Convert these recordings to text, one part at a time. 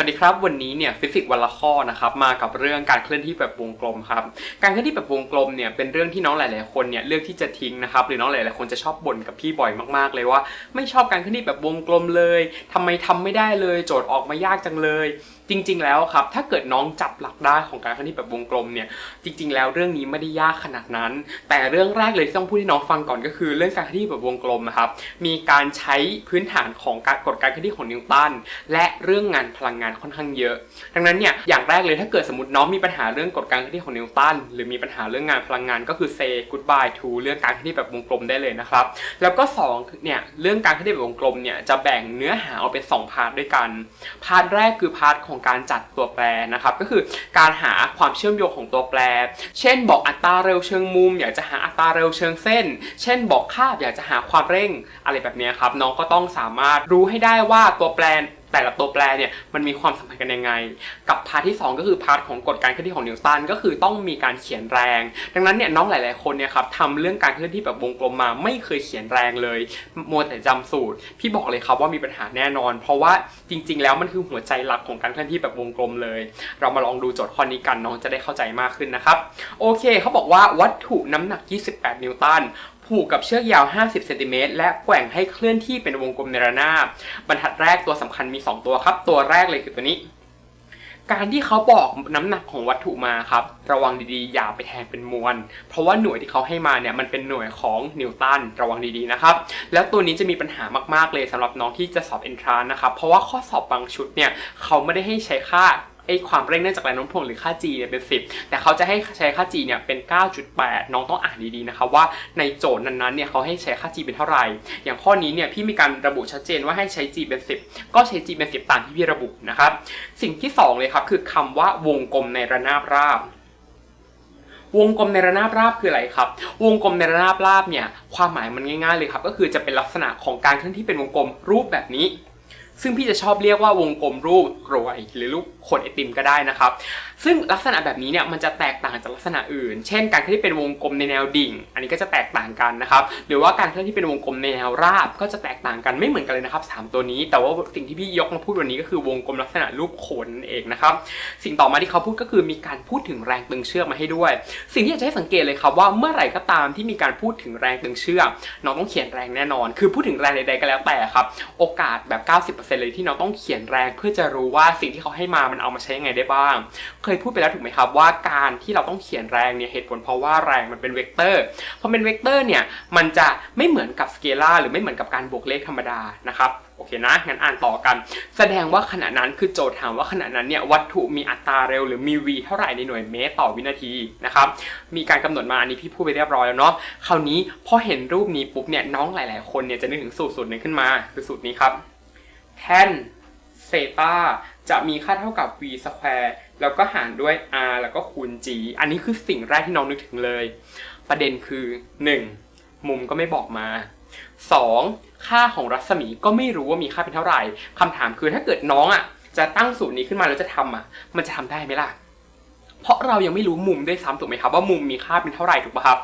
สวัสดีครับ วันนี้เนี่ยฟิสิกส์วันละข้อนะครับมากับเรื่องการเคลื่อนที่แบบวงกลมครับการเคลื่อนที่แบบวงกลมเนี่ยเป็นเรื่องที่น้องหลาย ๆ คนเนี่ยเลือกที่จะทิ้งนะครับหรือน้องหลาย ๆ คนจะชอบบ่นกับพี่บ่อยมาก ๆ เลยว่า ไม่ชอบการเคลื่อนที่แบบวงกลมเลยทำไมทำไม่ได้เลย โจทย์ออกมายากจังเลย จริง ๆ แล้วครับ ถ้าเกิดน้องจับหลักได้ของการเคลื่อนที่แบบวงกลมเนี่ยจริง ๆ แล้วเรื่องนี้ไม่ได้ยากขนาดนั้น แต่เรื่องแรกเลยที่ต้องพูดให้น้องฟังก่อนก็คือเรื่องการเคลื่อนที่แบบวงกลมนะครับมีการใช้พื้นฐานของการกฎการเคลื่อนที่ของนิวตันและเรื่องงานพลังงานค่อนข้างเยอะ ดังนั้นเนี่ยอย่างแรกเลยถ้าเกิดสมมติน้องมีปัญหาเรื่องกฎการเคลื่อนที่ของนิวตันหรือมีปัญหาเรื่องงานพลังงานก็คือ say goodbye to เรื่องการเคลื่อนที่แบบวงกลมได้เลยนะครับแล้วก็สองเนี่ยเรื่องการเคลื่อนที่แบบวงกลมเนี่ยจะแบ่งเนื้อหาออกเป็นสองพาร์ทด้วยกันพาร์ทแรกคือพาร์ทของการจัดตัวแปรนะครับก็คือการหาความเชื่อมโยงของตัวแปร เช่น บอกอัตราเร็วเชิงมุม อยากจะหาอัตราเร็วเชิงเส้น เช่น บอกคาบอยากจะหาความเร่งอะไรแบบนี้ครับน้องก็ต้องสามารถรู้ให้ได้ว่าตัวแปร แต่ละตัวแปรเนี่ยมันมีความสัมพันธ์กันยังไง กับพาร์ทที่ 2 ก็คือพาร์ทของกฎการเคลื่อนที่ของนิวตันก็คือต้องมีการเขียนแรง ดังนั้นเนี่ยน้องหลาย ๆ คนเนี่ยครับทำเรื่องการเคลื่อนที่แบบวงกลมมาไม่เคยเขียนแรงเลยมัวแต่จำสูตร พี่บอกเลยครับว่ามีปัญหาแน่นอน เพราะว่าจริง ๆ แล้วมันคือหัวใจหลักของการเคลื่อนที่แบบวงกลมเลย เรามาลองดูโจทย์ข้อนี้กันน้องจะได้เข้าใจมากขึ้นนะครับโอเคเขาบอกว่าวัตถุน้ำหนัก 28 นิวตัน ผูกกับเชือกยาว 50เซนติเมตรและแกว่งให้เคลื่อนที่เป็นวงกลมในระนาบบรรทัดแรกตัวสำคัญมี 2 ตัวครับ ตัวแรกเลยคือตัวนี้ การที่เขาบอกน้ำหนักของวัตถุมาครับ ระวังดีๆ อย่าไปแทนเป็นมวล เพราะว่าหน่วยที่เขาให้มาเนี่ยมันเป็นหน่วยของนิวตันระวังดีๆนะครับ แล้วตัวนี้จะมีปัญหามากๆเลยสำหรับน้องที่จะสอบเอนทรานนะครับ เพราะว่าข้อสอบบางชุดเนี่ยเขาไม่ได้ให้ใช้ค่า ไอ้ความเร่งเนื่องจากแรงโน้มถ่วงหรือค่า g เนี่ยเป็น 10 แต่เขาจะให้ใช้ค่า g เนี่ยเป็น 9.8 น้องต้องอ่านดีๆนะครับว่าในโจทย์นั้นๆเนี่ยเขาให้ใช้ค่า g เป็นเท่าไหร่ อย่างข้อนี้เนี่ยพี่มีการระบุชัดเจนว่าให้ใช้ g เป็น 10 ก็ใช้ g เป็น 10 ตามที่พี่ระบุนะครับสิ่งที่ 2 เลยครับคือคำว่าวงกลมในระนาบราบวงกลมในระนาบราบคืออะไรครับ วงกลมในระนาบราบเนี่ยความหมายมันง่ายๆเลยครับ ก็คือจะเป็นลักษณะของการเคลื่อนที่เป็นวงกลมรูปแบบนี้ ซึ่งพี่จะชอบเรียกว่าวงกลมรูปกรวยหรือรูปขนไอติมก็ได้นะครับ ซึ่งลักษณะแบบนี้เนี่ยมันจะแตกต่างจากลักษณะอื่น เช่น การเคลื่อนที่เป็นวงกลมในแนวดิ่ง อันนี้ก็จะแตกต่างกันนะครับ หรือว่าการเคลื่อนที่เป็นวงกลมในแนวราบ ก็จะแตกต่างกันไม่เหมือนกันเลยนะครับสามตัวนี้ แต่ว่าสิ่งที่พี่ยกมาพูดวันนี้ก็คือวงกลมลักษณะรูปโคนนั่นเองนะครับ สิ่งต่อมาที่เขาพูดก็คือมีการพูดถึงแรงตึงเชือกมาให้ด้วย สิ่งที่อยากจะให้สังเกตเลยครับว่าเมื่อไหร่ก็ตามที่มีการพูดถึงแรงตึงเชือกน้องต้องเขียนแรงแน่นอน คือพูดถึงแรงใดๆก็แล้วแต่ครับ โอกาสแบบ 90%เลยที่น้องต้องเขียนแรงเพื่อจะรู้ว่าสิ่งที่เขาให้มามันเอามาใช้ยังไงได้บ้าง เคยพูดไปแล้วถูกไหมครับว่าการที่เราต้องเขียนแรงเนี่ยเหตุผลเพราะว่าแรงมันเป็นเวกเตอร์พอเป็นเวกเตอร์เนี่ยมันจะไม่เหมือนกับสเกลาร์หรือไม่เหมือนกับการบวกเลขธรรมดานะครับโอเคนะงั้นอ่านต่อกัน แสดงว่าขณะนั้นคือโจทย์ถามว่าขณะนั้นเนี่ยวัตถุมีอัตราเร็วหรือมี v เท่าไหร่ในหน่วยเมตรต่อวินาทีนะครับมีการกำหนดมาอันนี้พี่พูดไปเรียบร้อยแล้วเนาะคราวนี้พอเห็นรูปนี้ปุ๊บเนี่ยน้องหลาย ๆ คนเนี่ยจะนึกถึงสูตรสูตรหนึ่งขึ้นมาคือสูตรนี้ครับ tan เซตาจะมีค่าเท่ากับ v สแควร์แล้วก็หารด้วย r แล้วก็คูณ g อันนี้คือสิ่งแรกที่น้องนึกถึงเลย ประเด็นคือ 1. มุมก็ไม่บอกมา 2. ค่าของรัศมีก็ไม่รู้ว่ามีค่าเป็นเท่าไหร่คำถามคือถ้าเกิดน้องอะ จะตั้งสูตรนี้ขึ้นมาแล้วจะทำอะ มันจะทำได้ไหมล่ะ เพราะเรายังไม่รู้มุมด้วยซ้ำถูกไหมครับว่ามุมมีค่าเป็นเท่าไหร่ถูกป่ะครับ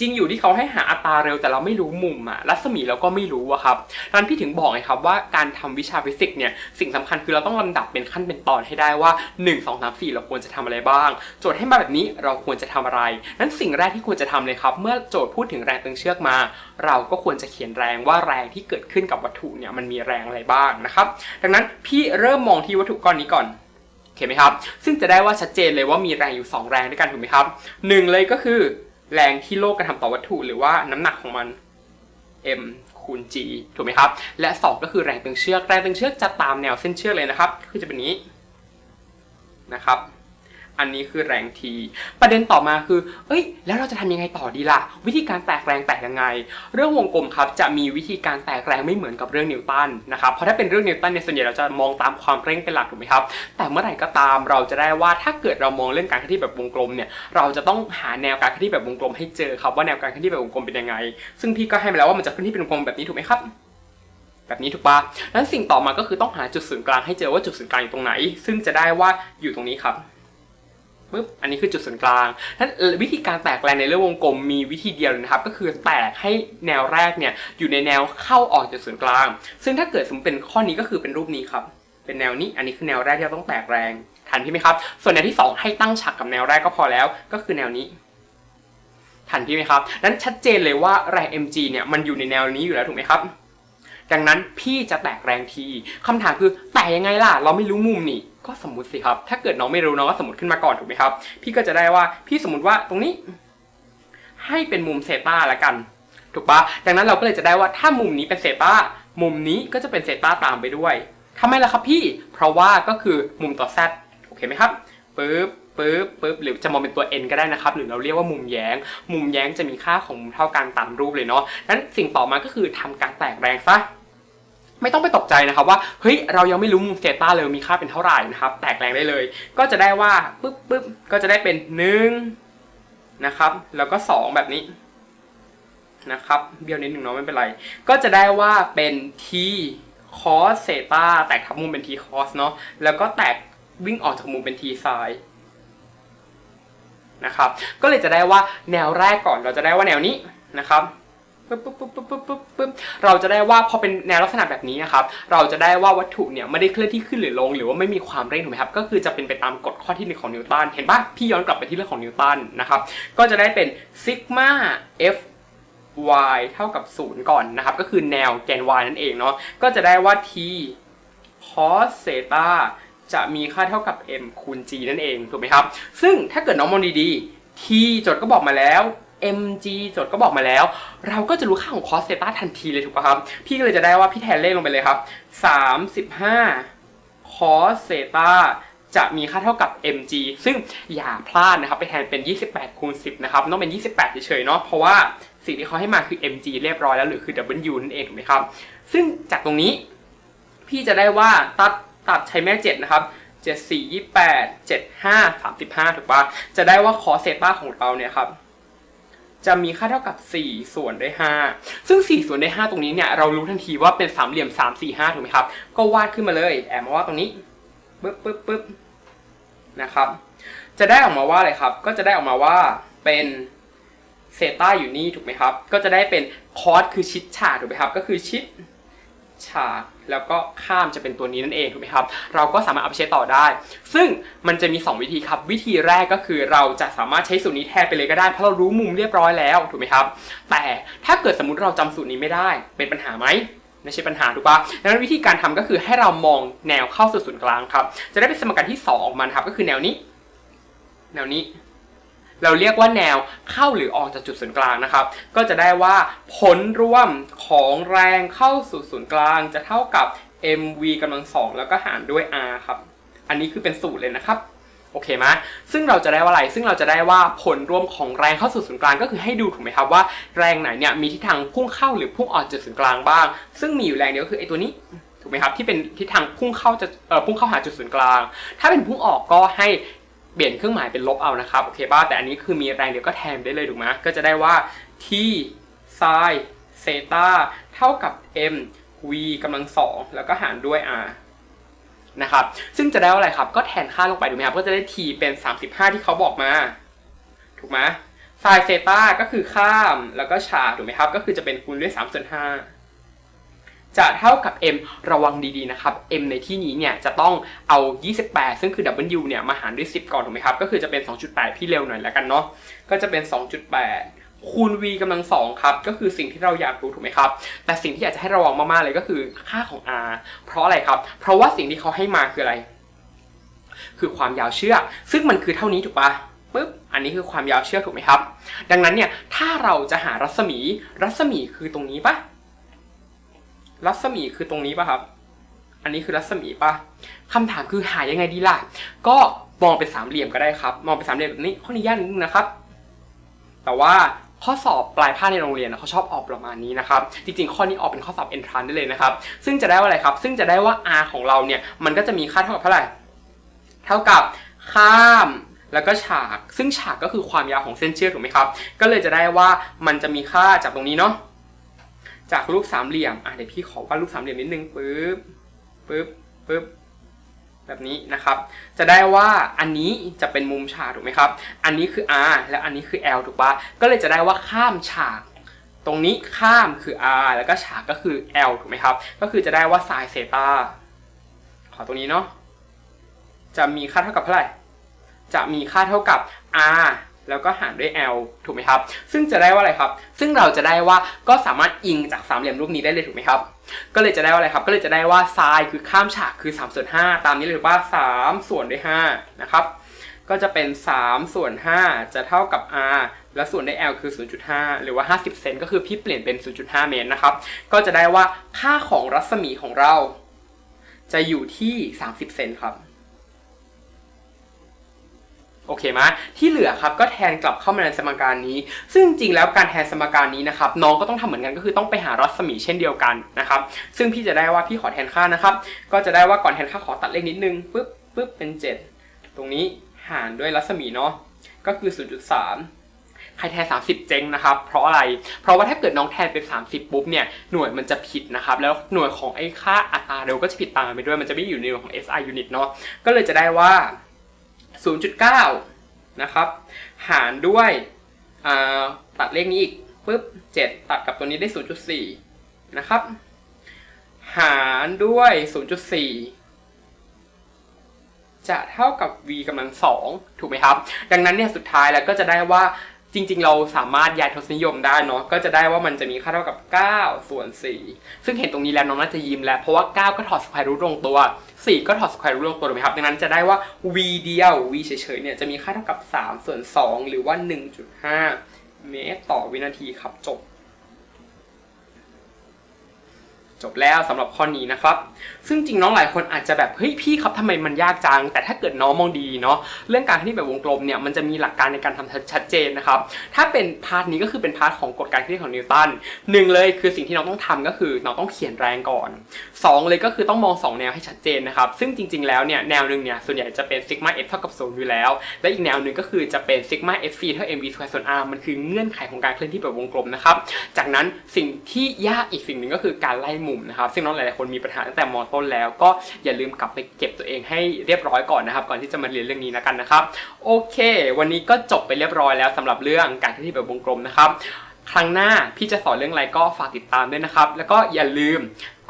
จริงอยู่ที่เขาให้หาอัตราเร็วแต่เราไม่รู้มุมอะรัศมีเราก็ไม่รู้อะครับนั้นพี่ถึงบอกไงครับว่าการทำวิชาฟิสิกส์เนี่ยสิ่งสำคัญคือเราต้องลำดับเป็นขั้นเป็นตอนให้ได้ว่า 1 2 3 4 เราควรจะทำอะไรบ้าง โจทย์ให้มาแบบนี้เราควรจะทำอะไรนั้นสิ่งแรกที่ควรจะทำเลยครับ เมื่อโจทย์พูดถึงแรงตึงเชือกมา เราก็ควรจะเขียนแรงว่าแรงที่เกิดขึ้นกับวัตถุเนี่ยมันมีแรงอะไรบ้างนะครับ ดังนั้นพี่เริ่มมองที่วัตถุก้อนนี้ก่อนโอเคไหมครับ ซึ่งจะได้ว่าชัดเจนเลยว่ามีแรงอยู่ 2 แรงด้วยกันถูกไหมครับหนึ่งเลยก็คือ แรงที่โลกกระทำต่อวัตถุหรือว่าน้ำหนักของมัน m คูณ g ถูกไหมครับ และ 2 ก็คือแรงตึงเชือก แรงตึงเชือกจะตามแนวเส้นเชือกเลยนะครับ คือจะเป็นนี้นะครับ อันนี้คือแรง t ประเด็นต่อมาคือ เอ้ย แล้วเราจะทำยังไงต่อดีล่ะ วิธีการแตกแรงแตกยังไง เรื่องวงกลมครับจะมีวิธีการแตกแรงไม่เหมือนกับเรื่องนิวตันนะครับเพราะถ้าเป็นเรื่องนิวตันเนี่ยส่วนใหญ่เราจะมองตามความเร่งเป็นหลักถูกไหมครับ แต่เมื่อไหร่ก็ตามเราจะได้ว่าถ้าเกิดเรามองเรื่องการเคลื่อนที่แบบวงกลมเนี่ยเราจะต้องหาแนวการเคลื่อนที่แบบวงกลมให้เจอครับว่าแนวการเคลื่อนที่แบบวงกลมเป็นยังไง ซึ่งพี่ก็ให้มาแล้วว่ามันจะเคลื่อนที่เป็นวงกลมแบบนี้ถูกไหมครับแบบนี้ถูกปะนั้นสิ่งต่อมาก็คือต้องหาจุดศูนย์กลางให้เจอว่าจุดศูนย์กลางอยู่ตรงไหน ซึ่งจะได้ว่าอยู่ตรงนี้ครับ ปึ๊บอันนี้คือจุดศูนย์กลางนั้นวิธีการแตกแรงในเรื่องวงกลมมีวิธีเดียวเลยนะครับ ก็คือแตกให้แนวแรกเนี่ยอยู่ในแนวเข้าออกจากศูนย์กลาง ซึ่งถ้าเกิดสมมติเป็นข้อนี้ก็คือเป็นรูปนี้ครับ เป็นแนวนี้ อันนี้คือแนวแรกที่เราต้องแตกแรงทันพี่ไหมครับ ส่วนแนวที่สองให้ตั้งฉากกับแนวแรกก็พอแล้ว ก็คือแนวนี้ทันพี่ไหมครับนั้นชัดเจนเลยว่าแรง mg เนี่ยมันอยู่ในแนวนี้อยู่แล้วถูกไหมครับ ดังนั้นพี่จะแตกแรงทีคำถามคือแตกยังไงล่ะ เราไม่รู้มุมนี่ ก็สมมติสิครับ ถ้าเกิดน้องไม่รู้น้องก็สมมติขึ้นมาก่อนถูกไหมครับ พี่ก็จะได้ว่าพี่สมมติว่าตรงนี้ ให้เป็นมุมเซต้าละกัน ถูกปะดังนั้นเราก็เลยจะได้ว่าถ้ามุมนี้เป็นเซต้ามุมนี้ก็จะเป็นเซต้าตามไปด้วยทำไมล่ะครับพี่ เพราะว่าก็คือมุมต่อ z โอเคไหมครับปึ๊บปึ๊บปึ๊บหรือจะมองเป็นตัว n ก็ได้นะครับ หรือเราเรียกว่ามุมแย้ง มุมแย้งจะมีค่าของมุมเท่ากันตามรูปเลยเนาะนั้นสิ่งต่อมาก็คือทำการแตกแรงซะ ไม่ต้องไปตกใจนะครับว่าเฮ้ยเรายังไม่รู้มุมเซต้าเลยมีค่าเป็นเท่าไหร่นะครับแตกแรงได้เลย ก็จะได้ว่าปึ๊บปึ๊บก็จะได้เป็นหนึ่งนะครับแล้วก็สองแบบนี้นะครับเบี้ยวนิดหนึ่งเนาะไม่เป็นไร ก็จะได้ว่าเป็น t cos เซต้าแตกทับมุมเป็น t cos เนาะแล้วก็แตกวิ่งออกจากมุมเป็น t sin นะครับก็เลยจะได้ว่าแนวแรกก่อนเราจะได้ว่าแนวนี้นะครับ ปึ๊บปึ๊บปึ๊บปึ๊บปึ๊บปึ๊บปึ๊บเราจะได้ว่าพอเป็นแนวลักษณะแบบนี้นะครับเราจะได้ว่าวัตถุเนี่ยไม่ได้เคลื่อนที่ขึ้นหรือลง หรือว่าไม่มีความเร่งถูกไหมครับก็คือจะเป็นไปตามกฎข้อที่หนึ่งของนิวตันเห็นปะพี่ย้อนกลับไปที่เรื่องของนิวตันนะครับก็จะได้เป็นซิกมา f y เท่ากับ 0 ก่อนนะครับ ก็คือแนวแกน y นั่นเองเนาะก็จะได้ว่า t cos เซตาจะมีค่าเท่ากับ m คูณ g นั่นเองถูกไหมครับ ซึ่งถ้าเกิดน้องมองดีๆ t โจทย์ก็บอกมาแล้ว mg โจทย์ก็บอกมาแล้ว เราก็จะรู้ค่าของ cos เซตาทันทีเลยถูกป่ะครับ พี่ก็เลยจะได้ว่าพี่แทนเลขลงไปเลยครับ 35 cos เซตาจะมีค่าเท่ากับ mg ซึ่งอย่าพลาดนะครับ ไปแทนเป็น 28คูณ10 นะครับ ต้องเป็น 28 เฉยๆเนาะ เพราะว่าสิ่งที่เขาให้มาคือ mg เรียบร้อยแล้วหรือคือ w นั่นเองถูกไหมครับ ซึ่งจากตรงนี้พี่จะได้ว่าตัดตัดใช้แม่ 7 นะครับ 7 4 28 7 5 35 ถูกปะจะได้ว่าคอเซต้าของเราเนี่ยครับ จะมีค่าเท่ากับ 4 ส่วนด้วย 5 ซึ่ง 4 ส่วนด้วย 5 ตรงนี้เนี่ยเรารู้ทันทีว่าเป็นสามเหลี่ยม 3 4 5 ถูกไหมครับ ก็วาดขึ้นมาเลย แอบมาวาดตรงนี้ปึ๊บปึ๊บปึ๊บนะครับ จะได้ออกมาว่าอะไรครับ ก็จะได้ออกมาว่าเป็นเซต้าอยู่นี่ถูกไหมครับ ก็จะได้เป็นคอสคือชิดฉากถูกไหมครับ ก็คือชิด ฉากแล้วก็ข้ามจะเป็นตัวนี้นั่นเองถูกไหมครับ เราก็สามารถเอาไปใช้ต่อได้ ซึ่งมันจะมี 2 วิธีครับ วิธีแรกก็คือเราจะสามารถใช้สูตรนี้แทนไปเลยก็ได้เพราะเรารู้มุมเรียบร้อยแล้วถูกไหมครับ แต่ถ้าเกิดสมมติเราจำสูตรนี้ไม่ได้เป็นปัญหาไหมไม่ใช่ปัญหาถูกปะดังนั้นวิธีการทำก็คือให้เรามองแนวเข้าสู่ศูนย์กลางครับ จะได้เป็นสมการที่ 2 ออกมาครับก็คือแนวนี้ แนวนี้ เราเรียกว่าแนวเข้าหรือออกจากจุดศูนย์กลางนะครับ ก็จะได้ว่าผลร่วมของแรงเข้าสู่ศูนย์กลาง จะเท่ากับ mv กำลังสองแล้วก็หารด้วย r ครับ อันนี้คือเป็นสูตรเลยนะครับโอเคไหมซึ่งเราจะได้ว่าอะไร ซึ่งเราจะได้ว่าผลรวมของแรงเข้าสู่ศูนย์กลางก็คือให้ดูถูกไหมครับว่าแรงไหนเนี่ยมีทิศทางพุ่งเข้าหรือพุ่งออกจากศูนย์กลางบ้าง ซึ่งมีอยู่แรงเดียวคือไอ้ตัวนี้ถูกไหมครับที่เป็นทิศทางพุ่งเข้าจะเอ่อพุ่งเข้าหาจุดศูนย์กลาง ถ้าเป็นพุ่งออกก็ให้ เปลี่ยนเครื่องหมายเป็นลบเอานะครับโอเคป่ะแต่อันนี้คือมีแรงเดียวก็แทนได้เลยถูกไหมก็จะได้ว่า t sin เซตาเท่ากับ m v กำลังสองแล้วก็หารด้วย r นะครับ ซึ่งจะได้ว่าอะไรครับ ก็แทนค่าลงไปถูกไหมครับ ก็จะได้ t เป็น 35 ที่เขาบอกมา ถูกไหม sin เซตาก็คือข้ามแล้วก็ฉากถูกไหมครับ ก็คือจะเป็นคูณด้วย3ส่วน5 จะเท่ากับ m ระวังดีๆนะครับ m ในที่นี้เนี่ยจะต้องเอา 28 ซึ่งคือ w เนี่ยมาหารด้วย 10 ก่อนถูกไหมครับ ก็คือจะเป็น 2.8พี่เร็วหน่อยแล้วกันเนาะ ก็จะเป็น 2.8คูณ v กำลังสองครับ ก็คือสิ่งที่เราอยากรู้ถูกไหมครับ แต่สิ่งที่อยากจะให้ระวังมากๆเลยก็คือค่าของ r เพราะอะไรครับ เพราะว่าสิ่งที่เขาให้มาคืออะไร คือความยาวเชือกซึ่งมันคือเท่านี้ถูกปะปึ๊บอันนี้คือความยาวเชือกถูกไหมครับ ดังนั้นเนี่ยถ้าเราจะหารัศมีรัศมีคือตรงนี้ปะ รัศมีคือตรงนี้ป่ะครับ อันนี้คือรัศมีป่ะคำถามคือหายังไงดีล่ะ ก็มองเป็นสามเหลี่ยมก็ได้ครับ มองเป็นสามเหลี่ยมแบบนี้ข้อนี้ยากนิดนึงนะครับ แต่ว่าข้อสอบปลายภาคในโรงเรียนเขาชอบออกประมาณนี้นะครับ จริงๆ ข้อนี้ออกเป็นข้อสอบ entrance ได้เลยนะครับ ซึ่งจะได้ว่าอะไรครับ ซึ่งจะได้ว่า r ของเราเนี่ย มันก็จะมีค่าเท่ากับเท่าไหร่ เท่ากับข้ามแล้วก็ฉาก ซึ่งฉากก็คือความยาวของเส้นเชือกถูกไหมครับ ก็เลยจะได้ว่ามันจะมีค่าจากตรงนี้เนาะ จากรูปสามเหลี่ยม อะเดี๋ยวพี่ขอวาดรูปสามเหลี่ยมนิดนึงปึ๊บปึ๊บปึ๊บแบบนี้นะครับ จะได้ว่าอันนี้จะเป็นมุมฉากถูกไหมครับ อันนี้คือ r และอันนี้คือ l ถูกปะก็เลยจะได้ว่าข้ามฉาก ตรงนี้ข้ามคือ r แล้วก็ฉากก็คือ l ถูกไหมครับ ก็คือจะได้ว่า sin เซตาขอขอตรงนี้เนาะ จะมีค่าเท่ากับเท่าไหร่ จะมีค่าเท่ากับ r แล้วก็หารด้วย l ถูกไหมครับ ซึ่งจะได้ว่าอะไรครับ ซึ่งเราจะได้ว่าก็สามารถอิงจากสามเหลี่ยมรูปนี้ได้เลยถูกไหมครับ ก็เลยจะได้ว่าอะไรครับ ก็เลยจะได้ว่าไซน์คือข้ามฉากคือ3ส่วน5ตามนี้เลยว่า 3 ส่วนด้วย5นะครับ ก็จะเป็น 3 ส่วน 5 จะเท่ากับ r แล้วส่วนด้วย l คือ 0.5 หรือว่า 50 เซนก็คือพี่เปลี่ยนเป็น 0.5 เมตรนะครับ ก็จะได้ว่าค่าของรัศมีของเรา จะอยู่ที่ 30 เซนครับ โอเคไหมที่เหลือครับก็แทนกลับเข้ามาในสมการนี้ ซึ่งจริงแล้วการแทนสมการนี้นะครับน้องก็ต้องทำเหมือนกันก็คือต้องไปหารัศมีเช่นเดียวกันนะครับซึ่งพี่จะได้ว่าพี่ขอแทนค่านะครับก็จะได้ว่าก่อนแทนค่าขอตัดเลขนิดนึงปึ๊บปึ๊บเป็น 7 ตรงนี้หารด้วยรัศมีเนาะก็คือ 0.3ใครแทน 30 เจ๊งนะครับ เพราะอะไร เพราะว่าถ้าเกิดน้องแทนเป็น 30 ปุ๊บเนี่ย หน่วยมันจะผิดนะครับ แล้วหน่วยของไอ้ค่าอัตราเร็วก็จะผิดตามไปด้วย มันจะไม่อยู่ในหน่วยของ SI unit เนาะ ก็เลยจะได้ว่า 0.9 นะครับ หารด้วยอ่าตัดเลขนี้อีกปุ๊บ7 ตัดกับตัวนี้ได้ 0.4 นะครับ หารด้วย 0.4 จะเท่ากับ v กำลัง2ถูกไหมครับ ดังนั้นเนี่ยสุดท้ายแล้วก็จะได้ว่า จริงๆ เราสามารถย้ายทศนิยมได้เนาะก็จะได้ว่ามันจะมีค่าเท่ากับ 9 ส่วน 4 ซึ่งเห็นตรงนี้แล้วน้องน่าจะยิ้มแล้ว เพราะว่า 9 ก็ถอดสแควร์รูทลงตัว 4 ก็ถอดสแควร์รูทลงตัวถูกไหมครับดังนั้นจะได้ว่า v เดียว v เฉยๆเนี่ยจะมีค่าเท่ากับ 3 ส่วน 2 หรือว่า 1.5 เมตรต่อวินาทีครับจบ จบแล้วสำหรับข้อนี้นะครับ ซึ่งจริงน้องหลายคนอาจจะแบบเฮ้ยพี่ครับทำไมมันยากจัง แต่ถ้าเกิดน้องมองดีเนาะเรื่องการคณิตแบบวงกลมเนี่ยมันจะมีหลักการในการทำชัดเจนนะครับ ถ้าเป็นพาร์ทนี้ก็คือเป็นพาร์ทของกฎการคณิตของนิวตันหนึ่งเลยคือสิ่งที่น้องต้องทำก็คือน้องต้องเขียนแรงก่อนสองเลยก็คือต้องมองสองแนวให้ชัดเจนนะครับ ซึ่งจริง ๆแล้วเนี่ยแนวหนึ่งเนี่ยส่วนใหญ่จะเป็นซิกมาเอฟเท่ากับศูนย์อยู่แล้ว และอีกแนวหนึ่งก็คือจะเป็นซิกมาเอฟซีเท่า mv สแควร์ส่วน r มันคือเงื่อนไขของการเคลื่อนที่แบบวงกลมนะครับจากนั้นสิ่งที่ยากอีกสิ่งหนึ่งก็คือการไล่มุมนะครับ ซึ่งน้องหลายๆคนมีปัญหาตั้งแต่มอต้นแล้ว ก็อย่าลืมกลับไปเก็บตัวเองให้เรียบร้อยก่อนนะครับ ก่อนที่จะมาเรียนเรื่องนี้นะกันนะครับ โอเค วันนี้ก็จบไปเรียบร้อยแล้วสำหรับเรื่องการเคลื่อนที่แบบวงกลมนะครับครั้งหน้าพี่จะสอนเรื่องอะไรก็ฝากติดตามด้วยนะครับ แล้วก็อย่าลืม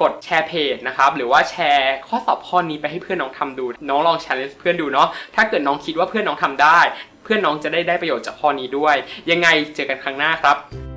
กดแชร์เพจนะครับ หรือว่าแชร์ข้อสอบข้อนี้ไปให้เพื่อนน้องทำดู น้องลองแชร์เพื่อนดูเนาะถ้าเกิดน้องคิดว่าเพื่อนน้องทำได้ เพื่อนน้องจะได้ได้ประโยชน์จากข้อนี้ด้วย ยังไงเจอกันครั้งหน้าครับ